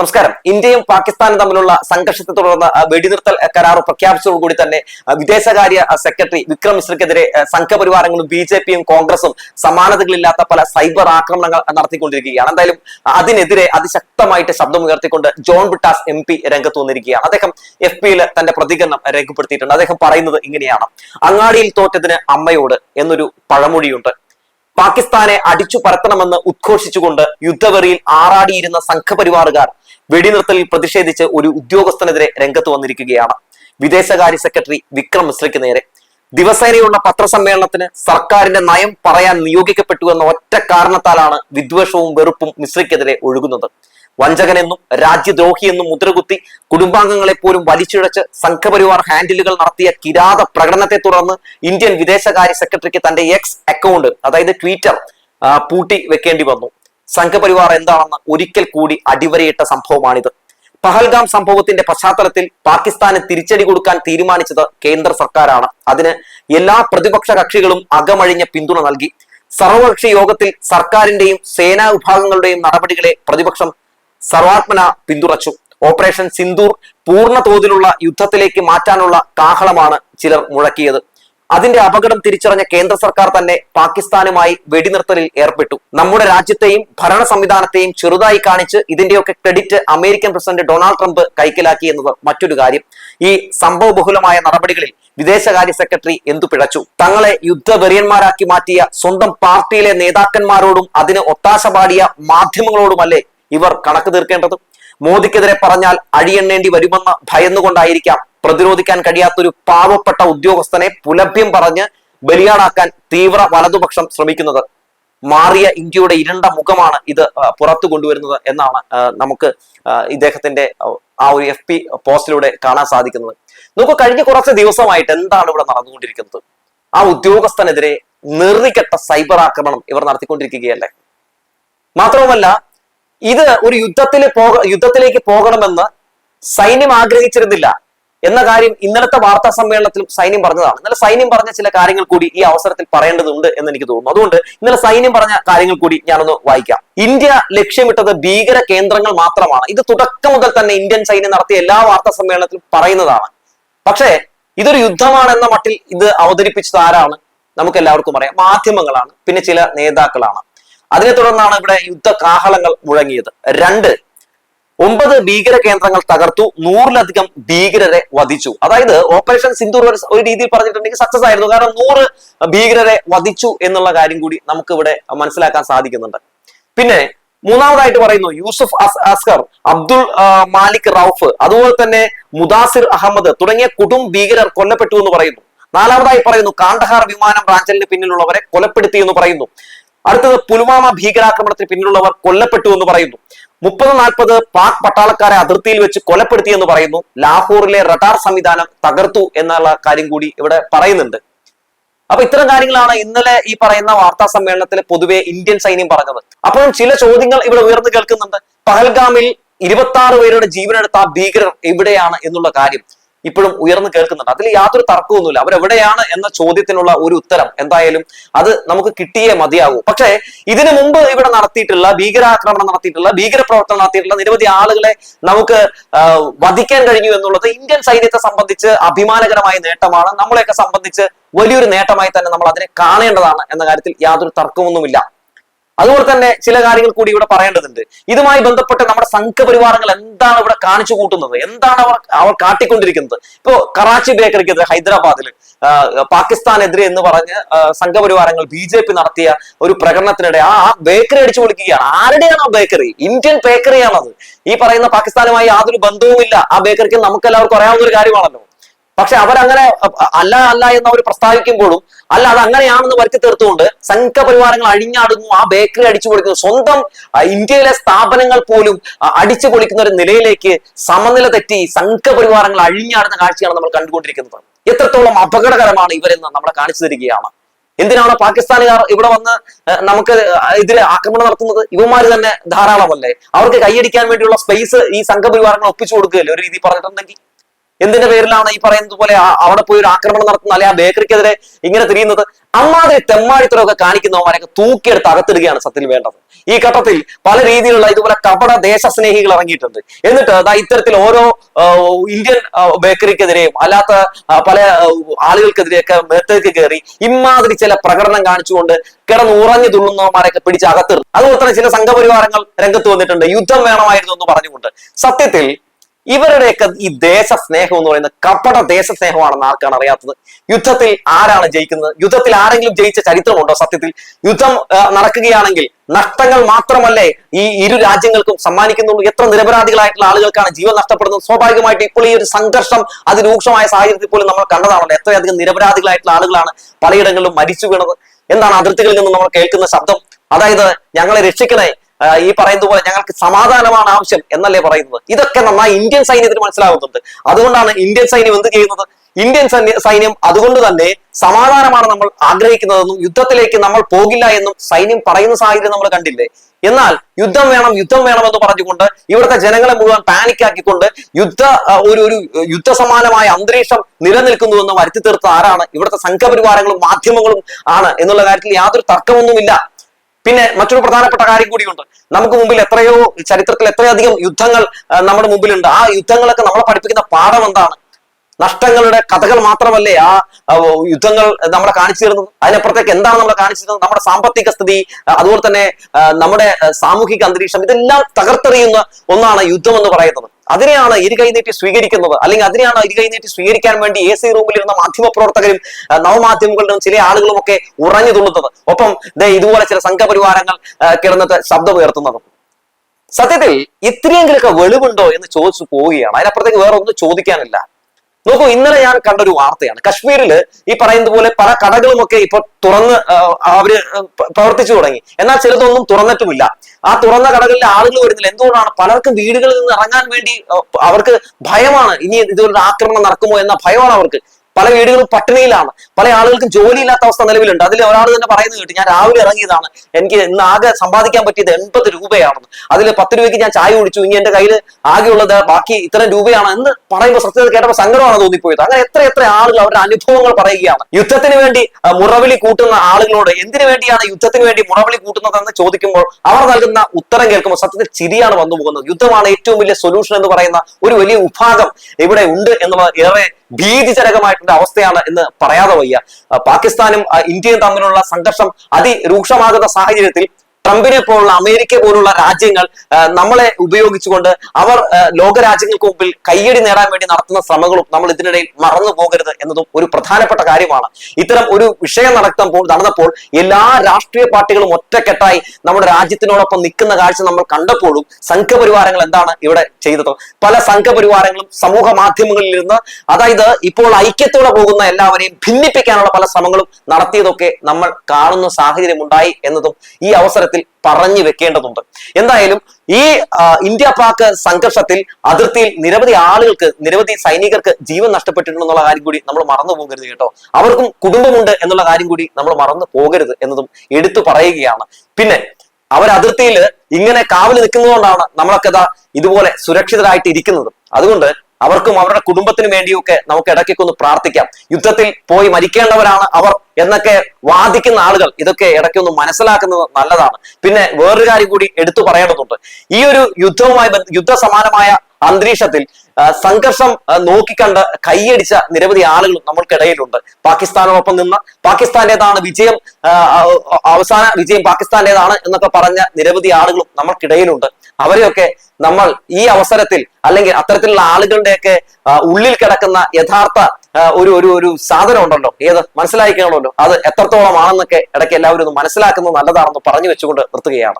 നമസ്കാരം. ഇന്ത്യയും പാകിസ്ഥാനും തമ്മിലുള്ള സംഘർഷത്തെ തുടർന്ന് വെടിനിർത്തൽ കരാർ പ്രഖ്യാപിച്ചതോടുകൂടി തന്നെ വിദേശകാര്യ സെക്രട്ടറി വിക്രം മിശ്രക്കെതിരെ സംഘപരിവാരങ്ങളും ബി ജെ പിയും കോൺഗ്രസും സമാനതകളില്ലാത്ത പല സൈബർ ആക്രമണങ്ങൾ നടത്തിക്കൊണ്ടിരിക്കുകയാണ്. എന്തായാലും അതിനെതിരെ അതിശക്തമായിട്ട് ശബ്ദമുയർത്തിക്കൊണ്ട് ജോൺ ബിട്ടാസ് എം പി രംഗത്ത് വന്നിരിക്കുകയാണ്. അദ്ദേഹം എഫ് പിയിൽ തന്റെ പ്രതികരണം രേഖപ്പെടുത്തിയിട്ടുണ്ട്. അദ്ദേഹം പറയുന്നത് ഇങ്ങനെയാണ്. അങ്ങാടിയിൽ തോറ്റതിന് അമ്മയോട് എന്നൊരു പഴമൊഴിയുണ്ട്. പാകിസ്ഥാനെ അടിച്ചു പരത്തണമെന്ന് ഉദ്ഘോഷിച്ചുകൊണ്ട് യുദ്ധവെറിയിൽ ആറാടിയിരുന്ന സംഘപരിവാറുകാർ വെടിനിർത്തലിൽ പ്രതിഷേധിച്ച് ഒരു ഉദ്യോഗസ്ഥനെതിരെ രംഗത്ത് വന്നിരിക്കുകയാണ്. വിദേശകാര്യ സെക്രട്ടറി വിക്രം മിശ്രയ്ക്ക് നേരെ. ദിവസേനയുള്ള പത്രസമ്മേളനത്തിന് സർക്കാരിന്റെ നയം പറയാൻ നിയോഗിക്കപ്പെട്ടു എന്ന ഒറ്റ കാരണത്താലാണ് വിദ്വേഷവും വെറുപ്പും മിശ്രയ്ക്കെതിരെ ഒഴുകുന്നത്. വഞ്ചകനെന്നും രാജ്യദ്രോഹിയെന്നും മുദ്രകുത്തി കുടുംബാംഗങ്ങളെ പോലും വലിച്ചിഴച്ച് സംഘപരിവാർ ഹാൻഡിലുകൾ നടത്തിയ കിരാത പ്രകടനത്തെ തുടർന്ന് ഇന്ത്യൻ വിദേശകാര്യ സെക്രട്ടറിക്ക് തന്റെ എക്സ് അക്കൗണ്ട് അതായത് ട്വിറ്റർ പൂട്ടി വെക്കേണ്ടി വന്നു. സംഘപരിവാർ എന്താണെന്ന് ഒരിക്കൽ കൂടി അടിവരയിട്ട സംഭവമാണിത്. പഹൽഗാം സംഭവത്തിന്റെ പശ്ചാത്തലത്തിൽ പാകിസ്ഥാന് തിരിച്ചടി കൊടുക്കാൻ തീരുമാനിച്ചത് കേന്ദ്ര സർക്കാരാണ്. അതിന് എല്ലാ പ്രതിപക്ഷ കക്ഷികളും അകമഴിഞ്ഞ പിന്തുണ നൽകി. സർവകക്ഷി യോഗത്തിൽ സർക്കാരിന്റെയും സേനാ വിഭാഗങ്ങളുടെയും നടപടികളെ പ്രതിപക്ഷം സർവാത്മന പിന്തുണച്ചു. ഓപ്പറേഷൻ സിന്ദൂർ പൂർണ തോതിലുള്ള യുദ്ധത്തിലേക്ക് മാറ്റാനുള്ള കാഹളമാണ് ചിലർ മുഴക്കിയത്. അതിന്റെ അപകടം തിരിച്ചറിഞ്ഞ കേന്ദ്ര സർക്കാർ തന്നെ പാകിസ്ഥാനുമായി വെടിനിർത്തലിൽ ഏർപ്പെട്ടു. നമ്മുടെ രാജ്യത്തെയും ഭരണ സംവിധാനത്തെയും ചെറുതായി കാണിച്ച് ഇതിന്റെയൊക്കെ credit American president Donald Trump കൈക്കലാക്കി എന്നത് മറ്റൊരു കാര്യം. ഈ സംഭവബഹുലമായ നടപടികളിൽ വിദേശകാര്യ സെക്രട്ടറി എന്തു പിഴച്ചു? തങ്ങളെ യുദ്ധവെറിയന്മാരാക്കി മാറ്റിയ സ്വന്തം പാർട്ടിയിലെ നേതാക്കന്മാരോടും അതിന് ഒത്താശ പാടിയ മാധ്യമങ്ങളോടുമല്ലേ ഇവർ കണക്ക് തീർക്കേണ്ടത്? മോദിക്കെതിരെ പറഞ്ഞാൽ അഴിയെണ്ണേണ്ടി വരുമെന്ന് ഭയന്നുകൊണ്ടായിരിക്കാം പ്രതിരോധിക്കാൻ കഴിയാത്തൊരു പാവപ്പെട്ട ഉദ്യോഗസ്ഥനെ പുലഭ്യം പറഞ്ഞ് ബലിയാടാക്കാൻ തീവ്ര വലതുപക്ഷം ശ്രമിക്കുന്നത്. മാറിയ ഇന്ത്യയുടെ ഇരുണ്ട മുഖമാണ് ഇത് പുറത്തു കൊണ്ടുവരുന്നത് എന്നാണ് നമുക്ക് ഇദ്ദേഹത്തിന്റെ ആ, ഒരു എഫ് പി പോസ്റ്റിലൂടെ കാണാൻ സാധിക്കുന്നത്. നോക്കൂ കഴിഞ്ഞ കുറച്ച് ദിവസമായിട്ട് എന്താണ് ഇവിടെ നടന്നുകൊണ്ടിരിക്കുന്നത്? ആ ഉദ്യോഗസ്ഥനെതിരെ നെറികെട്ട സൈബർ ആക്രമണം ഇവർ നടത്തിക്കൊണ്ടിരിക്കുകയല്ലേ? മാത്രവുമല്ല ഇത് ഒരു യുദ്ധത്തിൽ യുദ്ധത്തിലേക്ക് പോകണമെന്ന് സൈന്യം ആഗ്രഹിച്ചിരുന്നില്ല. എന്ന കാര്യം ഇന്നലത്തെ വാർത്താ സമ്മേളനത്തിൽ സൈന്യം പറഞ്ഞതാണ്. ഇന്നലെ സൈന്യം പറഞ്ഞ ചില കാര്യങ്ങൾ കൂടി ഈ അവസരത്തിൽ പറയേണ്ടതുണ്ട് എന്ന് എനിക്ക് തോന്നുന്നു. അതുകൊണ്ട് ഇന്നലെ സൈന്യം പറഞ്ഞ കാര്യങ്ങൾ കൂടി ഞാനൊന്ന് വായിക്കാം. ഇന്ത്യ ലക്ഷ്യമിട്ടത് ഭീകര കേന്ദ്രങ്ങൾ മാത്രമാണ്. ഇത് തുടക്കം മുതൽ തന്നെ ഇന്ത്യൻ സൈന്യം നടത്തിയ എല്ലാ വാർത്താ സമ്മേളനത്തിലും പറയുന്നതാണ്. പക്ഷേ ഇതൊരു യുദ്ധമാണെന്ന മട്ടിൽ ഇത് അവതരിപ്പിച്ചത് ആരാണ്? നമുക്ക് എല്ലാവർക്കും അറിയാം. മാധ്യമങ്ങളാണ്. പിന്നെ ചില നേതാക്കളാണ്. അതിനെ തുടർന്നാണ് ഇവിടെ യുദ്ധ കാഹളങ്ങൾ മുഴങ്ങിയത്. രണ്ട് ഒമ്പത് ഭീകര കേന്ദ്രങ്ങൾ തകർത്തു നൂറിലധികം ഭീകരരെ വധിച്ചു. അതായത് ഓപ്പറേഷൻ സിന്ധു ഒരു രീതിയിൽ പറഞ്ഞിട്ടുണ്ടെങ്കിൽ സക്സസ് ആയിരുന്നു. കാരണം നൂറ് ഭീകരരെ വധിച്ചു എന്നുള്ള കാര്യം കൂടി നമുക്ക് ഇവിടെ മനസ്സിലാക്കാൻ സാധിക്കുന്നുണ്ട്. പിന്നെ മൂന്നാമതായിട്ട് പറയുന്നു യൂസുഫ് അസ് അസ്കർ അബ്ദുൾ മാലിക് റൌഫ് അതുപോലെ തന്നെ മുദാസിർ അഹമ്മദ് തുടങ്ങിയ കുടും ഭീകരർ കൊല്ലപ്പെട്ടു എന്ന് പറയുന്നു. നാലാമതായി പറയുന്നു കാണ്ഡഹാർ വിമാനം റാഞ്ചലിന് പിന്നിലുള്ളവരെ കൊലപ്പെടുത്തി എന്ന് പറയുന്നു. അടുത്തത് പുൽവാമ ഭീകരാക്രമണത്തിന് പിന്നിലുള്ളവർ കൊല്ലപ്പെട്ടു എന്ന് പറയുന്നു. മുപ്പത് നാൽപ്പത് പാക് പട്ടാളക്കാരെ അതിർത്തിയിൽ വെച്ച് കൊലപ്പെടുത്തി എന്ന് പറയുന്നു. ലാഹോറിലെ റഡാർ സംവിധാനം തകർത്തു എന്നുള്ള കാര്യം കൂടി ഇവിടെ പറയുന്നുണ്ട്. അപ്പൊ ഇത്തരം കാര്യങ്ങളാണ് ഇന്നലെ ഈ പറയുന്ന വാർത്താ സമ്മേളനത്തിൽ പൊതുവെ ഇന്ത്യൻ സൈന്യം പറഞ്ഞത്. അപ്പോഴും ചില ചോദ്യങ്ങൾ ഇവിടെ ഉയർന്നു കേൾക്കുന്നുണ്ട്. പഹൽഗാമിൽ ഇരുപത്തി ആറ് പേരുടെ ജീവനെടുത്ത ഭീകരർ എവിടെയാണ് എന്നുള്ള കാര്യം. ഇപ്പോഴും ഉയർന്നു കേൾക്കുന്നുണ്ട്. അതിൽ യാതൊരു തർക്കമൊന്നുമില്ല അവരെവിടെയാണ് എന്ന ചോദ്യത്തിനുള്ള ഒരു ഉത്തരം എന്തായാലും അത് നമുക്ക് കിട്ടിയേ മതിയാകൂ. പക്ഷേ ഇതിനു മുമ്പ് ഇവിടെ നടത്തിയിട്ടുള്ള ഭീകരാക്രമണം നടത്തിയിട്ടുള്ള ഭീകരപ്രവർത്തനം നടത്തിയിട്ടുള്ള നിരവധി ആളുകളെ നമുക്ക് വധിക്കാൻ കഴിഞ്ഞു എന്നുള്ളത് ഇന്ത്യൻ സൈന്യത്തെ സംബന്ധിച്ച് അഭിമാനകരമായ നേട്ടമാണ്. നമ്മളെയൊക്കെ സംബന്ധിച്ച് വലിയൊരു നേട്ടമായി തന്നെ നമ്മൾ അതിനെ കാണേണ്ടതാണ് എന്ന കാര്യത്തിൽ യാതൊരു തർക്കമൊന്നുമില്ല. അതുപോലെ തന്നെ ചില കാര്യങ്ങൾ കൂടി ഇവിടെ പറയേണ്ടതുണ്ട്. ഇതുമായി ബന്ധപ്പെട്ട് നമ്മുടെ സംഘപരിവാരങ്ങൾ എന്താണ് ഇവിടെ കാണിച്ചു കൂട്ടുന്നത്? എന്താണ് അവർ അവർ കാട്ടിക്കൊണ്ടിരിക്കുന്നത്? ഇപ്പോ കറാച്ചി ബേക്കറിക്കെതിരെ ഹൈദരാബാദിൽ പാകിസ്ഥാനെതിരെ എന്ന് പറഞ്ഞ് സംഘപരിവാരങ്ങൾ ബി ജെ പി നടത്തിയ ഒരു പ്രകടനത്തിനിടെ ആ ബേക്കറി അടിച്ചു പൊളിക്കുകയാണ്. ആരുടെയാണ് ആ ബേക്കറി? ഇന്ത്യൻ ബേക്കറിയാണത്. ഈ പറയുന്ന പാകിസ്ഥാനുമായി യാതൊരു ബന്ധവുമില്ല. ആ ബേക്കറിക്ക് നമുക്കെല്ലാവർക്കും അറിയാവുന്ന ഒരു കാര്യമാണല്ലോ. പക്ഷെ അവരങ്ങനെ അല്ല അല്ല എന്ന് അവർ പ്രസ്താവിക്കുമ്പോഴും അല്ല അത് അങ്ങനെയാണെന്ന് വരുത്തി തീർത്തുകൊണ്ട് സംഘപരിവാരങ്ങൾ അഴിഞ്ഞാടുന്നു ആ ബേക്കറി അടിച്ചു പൊളിക്കുന്നു. സ്വന്തം ഇന്ത്യയിലെ സ്ഥാപനങ്ങൾ പോലും അടിച്ചു പൊളിക്കുന്ന ഒരു നിലയിലേക്ക് സമനില തെറ്റി സംഘപരിവാരങ്ങൾ അഴിഞ്ഞാടുന്ന കാഴ്ചയാണ് നമ്മൾ കണ്ടുകൊണ്ടിരിക്കുന്നത്. എത്രത്തോളം അപകടകരമാണ് ഇവരെന്ന് നമ്മളെ കാണിച്ചു തരികയാണ്. എന്തിനാണ് പാകിസ്ഥാനുകാർ ഇവിടെ വന്ന് നമുക്ക് എതിരെ ആക്രമണം നടത്തുന്നത്? ഇവന്മാർ തന്നെ ധാരാളമല്ലേ? അവർക്ക് കൈയടിക്കാൻ വേണ്ടിയുള്ള സ്പേസ് ഈ സംഘപരിവാരങ്ങൾ ഒപ്പിച്ചു കൊടുക്കുകയല്ലേ? ഒരു രീതി പറഞ്ഞിട്ടുണ്ടെങ്കിൽ. എന്തിന്റെ പേരിലാണ് ഈ പറയുന്നത് പോലെ അവിടെ പോയി ഒരു ആക്രമണം നടത്തുന്ന അല്ലെ ആ ബേക്കറിക്കെതിരെ ഇങ്ങനെ തിരിയുന്നത്? അമ്മാതിരി തെമ്മാടിത്തരമൊക്കെ കാണിക്കുന്നവന്മാരൊക്കെ തൂക്കിയെടുത്ത് അകത്തിടുകയാണ് സത്യത്തിൽ വേണ്ടത്. ഈ ഘട്ടത്തിൽ പല രീതിയിലുള്ള ഇതുപോലെ കപട ദേശസ്നേഹികൾ ഇറങ്ങിയിട്ടുണ്ട്. എന്നിട്ട് അതാ ഇത്തരത്തിൽ ഓരോ ഇന്ത്യൻ ബേക്കറിക്കെതിരെയും അല്ലാത്ത പല ആളുകൾക്കെതിരെയൊക്കെ മേത്തേക്ക് കയറി ഇമാതിരി ചില പ്രകടനം കാണിച്ചുകൊണ്ട് കിടന്ന് ഉറഞ്ഞു തുള്ളുന്നവന്മാരൊക്കെ പിടിച്ച് അകത്തിടുന്നു അതുപോലെ തന്നെ ചില സംഘപരിവാരങ്ങൾ രംഗത്ത് വന്നിട്ടുണ്ട്. യുദ്ധം വേണമായിരുന്നു എന്ന് പറഞ്ഞുകൊണ്ട്. സത്യത്തിൽ ഇവരുടെയൊക്കെ ഈ ദേശസ്നേഹം എന്ന് പറയുന്നത് കപട ദേശസ്നേഹമാണെന്ന് ആർക്കാണ് അറിയാത്തത്? യുദ്ധത്തിൽ ആരാണ് ജയിക്കുന്നത്? യുദ്ധത്തിൽ ആരെങ്കിലും ജയിച്ച ചരിത്രമുണ്ടോ സത്യത്തിൽ? യുദ്ധം നടക്കുകയാണെങ്കിൽ നഷ്ടങ്ങൾ മാത്രമല്ലേ ഈ ഇരു രാജ്യങ്ങൾക്കും സമ്മാനിക്കുന്നുള്ളൂ? എത്ര നിരപരാധികളായിട്ടുള്ള ആളുകൾക്കാണ് ജീവൻ നഷ്ടപ്പെടുന്നത്? സ്വാഭാവികമായിട്ട് ഇപ്പോൾ ഈ ഒരു സംഘർഷം അതിരൂക്ഷമായ സാഹചര്യത്തിൽ പോലും നമ്മൾ കണ്ടതാണല്ലോ. എത്രയധികം നിരപരാധികളായിട്ടുള്ള ആളുകളാണ് പലയിടങ്ങളിലും മരിച്ചു വീണത്. എന്താണ് അതിർത്തികളിൽ നിന്ന് നമ്മൾ കേൾക്കുന്ന ശബ്ദം? അതായത് ഞങ്ങളെ രക്ഷിക്കണേ. ഈ പറയുന്നത് പോലെ ഞങ്ങൾക്ക് സമാധാനമാണ് ആവശ്യം എന്നല്ലേ പറയുന്നത്? ഇതൊക്കെ നന്നായി ഇന്ത്യൻ സൈന്യത്തിന് മനസ്സിലാകുന്നുണ്ട് അതുകൊണ്ടാണ് ഇന്ത്യൻ സൈന്യം എന്ത് ചെയ്യുന്നത്? ഇന്ത്യൻ സൈന്യ- അതുകൊണ്ട് തന്നെ സമാധാനമാണ് നമ്മൾ ആഗ്രഹിക്കുന്നതെന്നും യുദ്ധത്തിലേക്ക് നമ്മൾ പോകില്ല എന്നും സൈന്യം പറയുന്ന സാഹചര്യം നമ്മൾ കണ്ടില്ലേ? എന്നാൽ യുദ്ധം വേണം യുദ്ധം വേണം എന്ന് പറഞ്ഞുകൊണ്ട് ഇവിടുത്തെ ജനങ്ങളെ മുഴുവൻ പാനിക്കാക്കിക്കൊണ്ട് യുദ്ധ ഒരു ഒരു യുദ്ധസമാനമായ അന്തരീക്ഷം നിലനിൽക്കുന്നുവെന്ന് വരുത്തി തീർത്ത ആരാണ്? ഇവിടുത്തെ സംഘപരിവാരങ്ങളും മാധ്യമങ്ങളും ആണ് എന്നുള്ള കാര്യത്തിൽ യാതൊരു തർക്കമൊന്നുമില്ല. പിന്നെ മറ്റൊരു പ്രധാനപ്പെട്ട കാര്യം കൂടിയുണ്ട്. നമുക്ക് മുമ്പിൽ എത്രയോ ചരിത്രത്തിൽ എത്രയധികം യുദ്ധങ്ങൾ നമ്മുടെ മുമ്പിലുണ്ട്. ആ യുദ്ധങ്ങളൊക്കെ നമ്മളെ പഠിപ്പിക്കുന്ന പാഠം എന്താണ്? നഷ്ടങ്ങളുടെ കഥകൾ മാത്രമല്ലേ ആ യുദ്ധങ്ങൾ നമ്മളെ കാണിച്ചു തരുന്നത്? അതിനപ്പുറത്തേക്ക് എന്താണ് നമ്മളെ കാണിച്ചു തരുന്നത്? നമ്മുടെ സാമ്പത്തിക സ്ഥിതി അതുപോലെ തന്നെ നമ്മുടെ സാമൂഹിക അന്തരീക്ഷം ഇതെല്ലാം തകർത്തെറിയുന്ന ഒന്നാണ് യുദ്ധം എന്ന് പറയുന്നത്. അതിനെയാണ് ഇരുകൈ നീട്ടി സ്വീകരിക്കുന്നത്. അല്ലെങ്കിൽ അതിനെയാണ് ഇരുകൈ നീട്ടി സ്വീകരിക്കാൻ വേണ്ടി എ സി റൂമിലിരുന്ന മാധ്യമ പ്രവർത്തകരും നവമാധ്യമങ്ങളിലും ചില ആളുകളും ഒക്കെ ഉറഞ്ഞു തുള്ളുന്നത്. ഒപ്പം ഇതുപോലെ ചില സംഘപരിവാരങ്ങൾ കിടന്നിട്ട് ശബ്ദം ഉയർത്തുന്നത് സത്യത്തിൽ ഇത്രയെങ്കിലൊക്കെ വെളിവുണ്ടോ എന്ന് ചോദിച്ചു പോവുകയാണ്. അതിനപ്പുറത്തേക്ക് വേറെ ഒന്നും ചോദിക്കാനില്ല. നോക്കൂ ഇന്നലെ ഞാൻ കണ്ട ഒരു വാർത്തയാണ്. കശ്മീരിൽ ഈ പറയുന്നത് പോലെ പല കടകളുമൊക്കെ ഇപ്പൊ തുറന്ന് അവർ പ്രവർത്തിച്ചു തുടങ്ങി. എന്നാൽ ചിലതൊന്നും തുറന്നിട്ടുമില്ല. ആ തുറന്ന കടകളിലെ ആളുകൾ വരുന്നില്ല. എന്തുകൊണ്ടാണ് പലർക്കും വീടുകളിൽ നിന്ന് ഇറങ്ങാൻ വേണ്ടി അവർക്ക് ഭയമാണ്. ഇനി ഇതുപോലൊരു ആക്രമണം നടക്കുമോ എന്ന ഭയമാണ് അവർക്ക്. പല വീടുകളും പട്ടിണിയിലാണ്. പല ആളുകൾക്കും ജോലിയില്ലാത്ത അവസ്ഥ നിലവിലുണ്ട്. അതിൽ ഒരാൾ തന്നെ പറയുന്നത് കേട്ടു ഞാൻ രാവിലെ ഇറങ്ങിയതാണ്. എനിക്ക് ഇന്ന് ആകെ സമ്പാദിക്കാൻ പറ്റിയത് എൺപത് രൂപയാണെന്ന്. അതിൽ പത്ത് രൂപയ്ക്ക് ഞാൻ ചായ കുടിച്ചു. ഇനി എന്റെ കയ്യിൽ ആകെയുള്ളത് ബാക്കി ഇത്രയും രൂപയാണ് എന്ന് പറയുമ്പോൾ സത്യത കേട്ടപ്പോൾ സങ്കടമാണ് തോന്നിപ്പോയത്. അങ്ങനെ എത്ര എത്ര ആളുകൾ അവരുടെ അനുഭവങ്ങൾ പറയുകയാണ്. യുദ്ധത്തിന് വേണ്ടി മുറവിളി കൂട്ടുന്ന ആളുകളോട് എന്തിനു വേണ്ടിയാണ് യുദ്ധത്തിന് വേണ്ടി മുറവിളി കൂട്ടുന്നതെന്ന് ചോദിക്കുമ്പോൾ അവർ നൽകുന്ന ഉത്തരം കേൾക്കുമ്പോൾ സത്യത്തിൽ ചിരിയാണ് വന്നു പോകുന്നത് യുദ്ധമാണ് ഏറ്റവും വലിയ സൊല്യൂഷൻ എന്ന് പറയുന്ന ഒരു വലിയ വിഭാഗം ഇവിടെ ഉണ്ട് എന്നുള്ളത് ഏറെ ഭീതിജനകമായിട്ടുള്ള അവസ്ഥയാണ് എന്ന് പറയാതെ വയ്യ. പാകിസ്ഥാനും ഇന്ത്യയും തമ്മിലുള്ള സംഘർഷം അതിരൂക്ഷമാകുന്ന സാഹചര്യത്തിൽ ട്രംപിനെ പോലുള്ള അമേരിക്ക പോലുള്ള രാജ്യങ്ങൾ നമ്മളെ ഉപയോഗിച്ചുകൊണ്ട് അവർ ലോകരാജ്യങ്ങൾക്ക് ലോക രാജ്യങ്ങൾക്ക് മുമ്പിൽ കയ്യടി നേടാൻ വേണ്ടി നടത്തുന്ന ശ്രമങ്ങളും നമ്മൾ ഇതിനിടയിൽ മറന്നു പോകരുത് എന്നതും ഒരു പ്രധാനപ്പെട്ട കാര്യമാണ്. ഇത്തരം ഒരു വിഷയം നടക്കുമ്പോൾ നടന്നപ്പോൾ എല്ലാ രാഷ്ട്രീയ പാർട്ടികളും ഒറ്റക്കെട്ടായി നമ്മുടെ രാജ്യത്തിനോടൊപ്പം നിൽക്കുന്ന കാഴ്ച നമ്മൾ കണ്ടപ്പോഴും സംഘപരിവാരങ്ങൾ എന്താണ് ഇവിടെ ചെയ്തത്? പല സംഘപരിവാരങ്ങളും സമൂഹ മാധ്യമങ്ങളിൽ ഇരുന്ന് അതായത് ഇപ്പോൾ ഐക്യത്തോടെ പോകുന്ന എല്ലാവരെയും ഭിന്നിപ്പിക്കാനുള്ള പല ശ്രമങ്ങളും നടത്തിയതൊക്കെ നമ്മൾ കാണുന്ന സാഹചര്യം ഉണ്ടായി എന്നതും ഈ അവസരത്തിൽ പറഞ്ഞു വെക്കേണ്ടതുണ്ട്. എന്തായാലും ഈ ഇന്ത്യ പാക് സംഘർഷത്തിൽ അതിർത്തിയിൽ നിരവധി ആളുകൾക്ക് നിരവധി സൈനികർക്ക് ജീവൻ നഷ്ടപ്പെട്ടിട്ടുണ്ടെന്നുള്ള കാര്യം കൂടി നമ്മൾ മറന്നു പോകരുത് കേട്ടോ. അവർക്കും കുടുംബമുണ്ട് എന്നുള്ള കാര്യം കൂടി നമ്മൾ മറന്നു പോകരുത് എന്നതും എടുത്തു പറയുകയാണ്. പിന്നെ അവർ അതിർത്തിയിൽ ഇങ്ങനെ കാവൽ നിൽക്കുന്നതുകൊണ്ടാണ് നമ്മളൊക്കെ ഇതാ ഇതുപോലെ സുരക്ഷിതരായിട്ട് ഇരിക്കുന്നത് അതുകൊണ്ട് അവർക്കും അവരുടെ കുടുംബത്തിനും വേണ്ടിയൊക്കെ നമുക്ക് ഇടയ്ക്കൊക്കെ ഒന്ന് പ്രാർത്ഥിക്കാം. യുദ്ധത്തിൽ പോയി മരിക്കേണ്ടവരാണ് അവർ എന്നൊക്കെ വാദിക്കുന്ന ആളുകൾ ഇതൊക്കെ ഇടയ്ക്കൊന്ന് മനസ്സിലാക്കുന്നത് നല്ലതാണ്. പിന്നെ വേറൊരു കാര്യം കൂടി എടുത്തു പറയേണ്ടതുണ്ട്. ഈ ഒരു യുദ്ധവുമായി യുദ്ധ സമാനമായ അന്തരീക്ഷത്തിൽ സംഘർഷം നോക്കിക്കണ്ട് കൈയടിച്ച നിരവധി ആളുകളും നമ്മൾക്കിടയിലുണ്ട്. പാകിസ്ഥാനോടൊപ്പം നിന്ന് പാകിസ്ഥാന്റേതാണ് വിജയം അവസാന വിജയം പാകിസ്ഥാന്റേതാണ് എന്നൊക്കെ പറഞ്ഞ നിരവധി ആളുകളും നമ്മൾക്കിടയിലുണ്ട്. അവരെയൊക്കെ നമ്മൾ ഈ അവസരത്തിൽ അല്ലെങ്കിൽ അത്തരത്തിലുള്ള ആളുകളുടെയൊക്കെ ഉള്ളിൽ കിടക്കുന്ന യഥാർത്ഥ ഒരു ഒരു ഒരു സാധനം ഉണ്ടല്ലോ. ഏത്? മനസ്സിലാക്കണമല്ലോ അത് എത്രത്തോളം ആണെന്നൊക്കെ ഇടയ്ക്ക് എല്ലാവരും ഒന്ന് മനസ്സിലാക്കുന്നത് നല്ലതാണെന്ന് പറഞ്ഞു വെച്ചുകൊണ്ട് നിർത്തുകയാണ്.